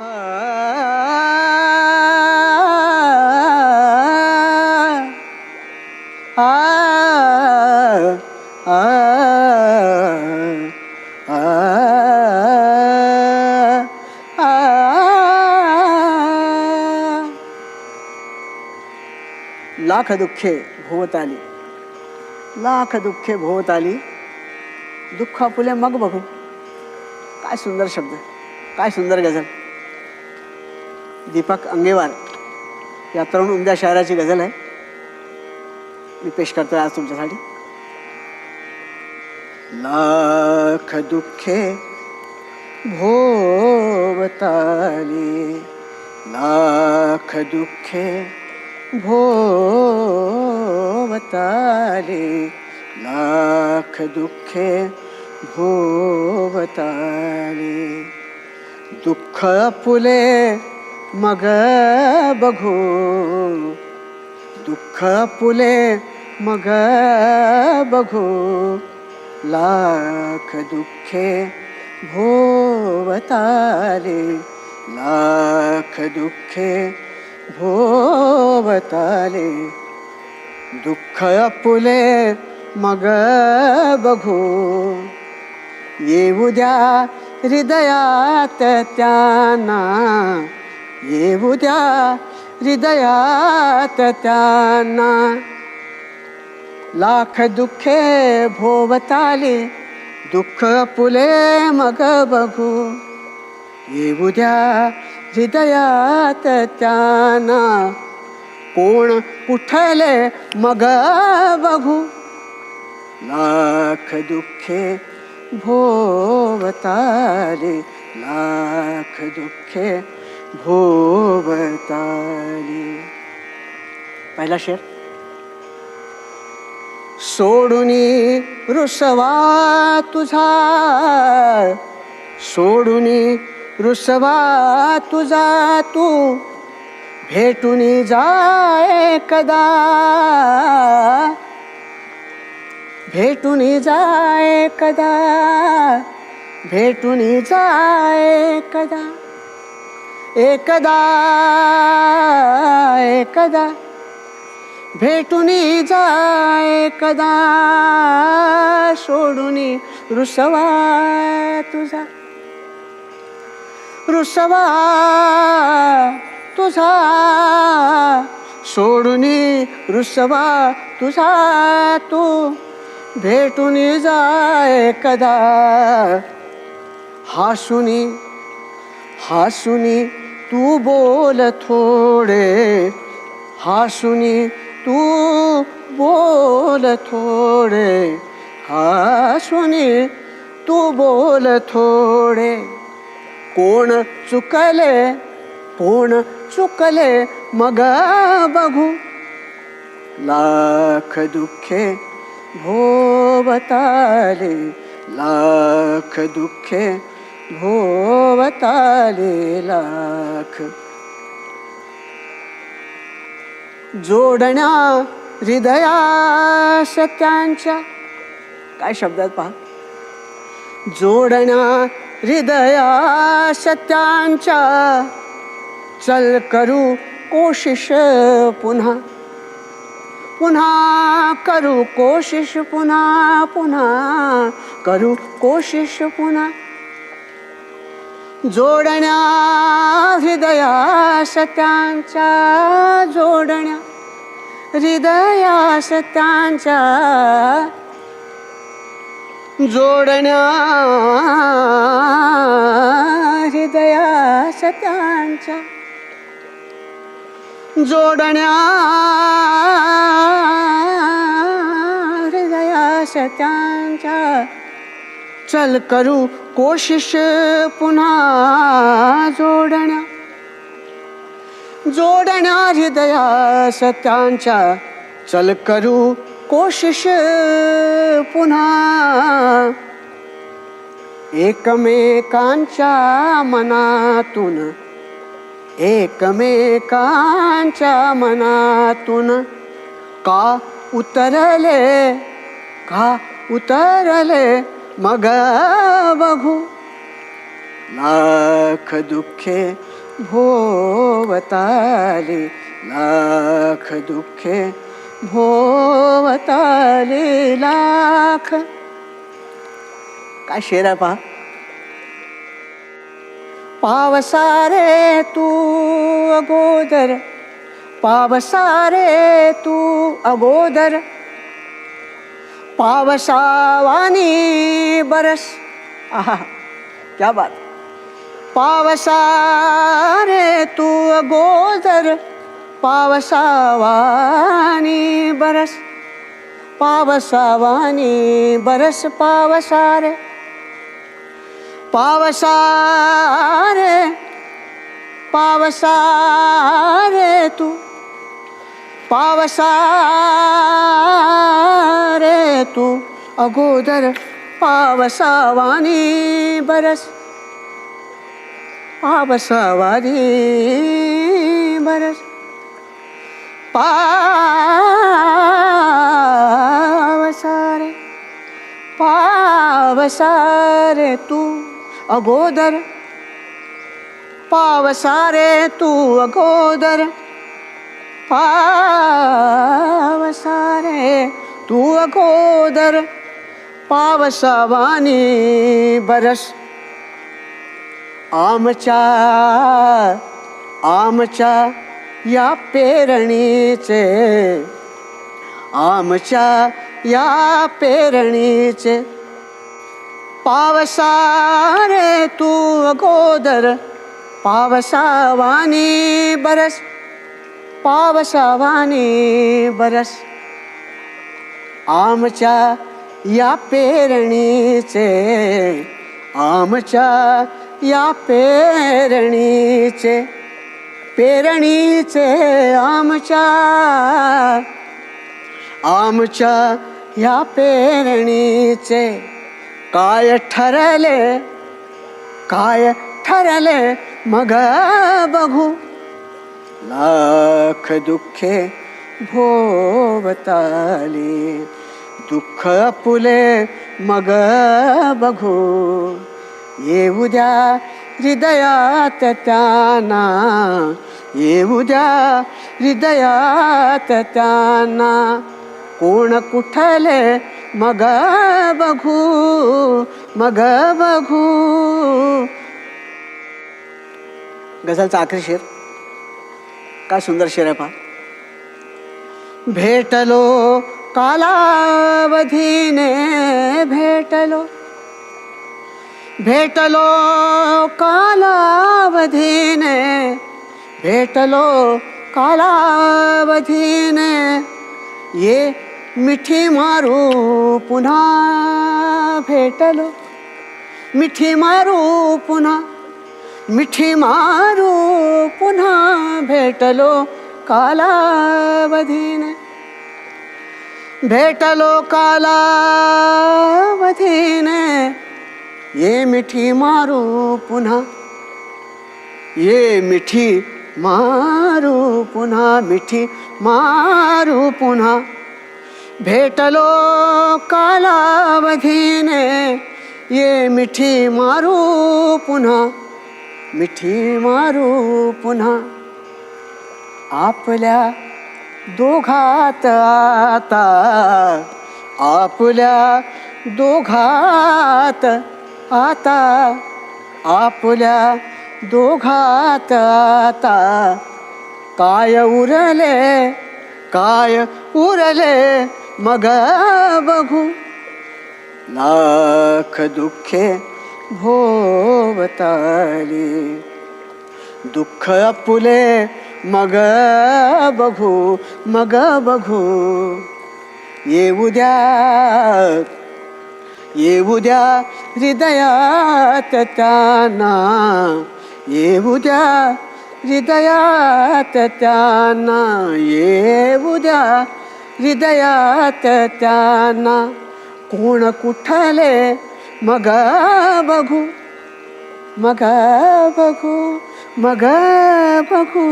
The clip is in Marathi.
आ, आ, आ, आ, लाख दुःखे भोवताली लाख दुःखे भोवताली दुःख फुले मग बघू. काय सुंदर शब्द. काय सुंदर गझल दीपक अंगेवार. या तरुण उमद्या शहराची गझल आहे. मी पेश करतो आज तुमच्यासाठी. लाख दुःखे भोवताली. लाख दुःखे भोवताली. लाख दुःखे भोवताली. दुःख फुले मग बघू. दुःख फुले मग बघू. लाख दुःखे भोवताले. लाख दुःखे भोवताले. दुःख फुले मग बघू. येऊ द्या हृदयात त्यांना. येऊ द्या हृदयात त्यांना. लाख दुःखे भोवताले दुःख फुले मग बघू. येऊ द्या हृदयात त्यांना. कोण कुठले मग बघू. लाख दुःखे भोवताले लाख दुःखे भोवताली पहिला शेर. सोडूनी रुसवा तुझा. सोडूनी रुसवा तुझा तू. भेटूनी जाय कदा. भेटूनी जाय कदा. भेटूनी जाय कदा. एकदा एकदा. भेटूनी जाय कदा सोडूनी रुसवा तुझा. रुसवा तुझा सोडूनी रुसवा तुझा तू. भेटूनी जाय कदा हासुनी हासुनी तू बोल थोडे. हासुनी तू बोल थोडे. हासुनी तू बोल थोडे. कोण चुकले कोण चुकले मग बघू. लाख दुःखे भोवताले लाख दुःखे भोवताले लाख. जोडण्या हृदया सत्यांच्या काय शब्दात पहा. जोडण्या हृदया सत्यांच्या चल करू कोशिश पुन्हा. पुन्हा करू कोशिश पुन्हा पुन्हा करू कोशिश पुन्हा. जोडण्या हृदया सत्यांच्या जोडण्या हृदया सत्यांच्या जोडण्या हृदया सत्यांच्या जोडण्या हृदया सत्यांच्या चल करू कोशिश पुन्हा जोडण्या. जोडण्या हृदया सत्यांच्या. चल करू कोशिश पुन्हा. एकमेकांच्या मनातून. एकमेकांच्या मनातून. का उतरले? का उतरले? मग बघू लाख दुःखे भोवताले लाख दुःखे भोवताले लाख। का शेरा आहे पहा? पावसारे तू अगोदर पावसारे तू अगोदर। पावसावानी बरस. आहा क्या बात. पावसारे तू गोदर पावसावानी बरस. पावसावानी बरस पावसारे. पावसारे पावसारे तू. रे तू अगोदर पावसावानी बरस पावसावानी बरस. पावसारे पावसारे तू अगोदर पावसारे तू अगोदर पावसारे तू अगोदर पावसावानी बरस. आमच्या आमच्या या पेरणीचे आमच्या या पेरणीचे. पावसारे तू अगोदर पावसावानी बरस पावसावानी बरस. आमच्या या पेरणीचे आमच्या या पेरणीचे पेरणीचे आमच्या आमच्या या पेरणीचे. काय ठरले काय ठरले, मग बघू. लाख दुःखे भोवताली दुःख फुले मग बघू. येऊ द्या हृदयात त्यांना. येऊ द्या हृदयात त्यांना. कोण कुठले मग बघू मग बघू. गझलचा आखरी शेर. काय सुंदर शेर आहे पहा. भेटलो कालावधीने भेटलो. भेटलो कालावधीने. भेटलो कालावधीने. ये मिठी मारू पुन्हा भेटलो. मिठी मारू पुन्हा मिठी मारू पुन्हा भेटलो कालावधीने. भेटलो कालावधीने ये मिठी मारू पुन्हा. ये मिठी मारू पुन्हा मिठी मारू पुन्हा. भेटलो कालावधीने ये मिठी मारू पुन्हा. मिठी मारू पुन्हा. आपल्या दोघात आता. आपल्या दोघात आता. आपल्या दोघात आता. काय उरले काय उरले मग बघू. लाख दुःखे भोवताली. दुःख पुले मग बघू मग बघू. येऊ द्या येऊ द्या हृदयात त्यांना येऊ द्या हृदयात त्यांना येऊ द्या हृदयात त्यांना कोण कुठले मग बघू मग बघू. मग बघू.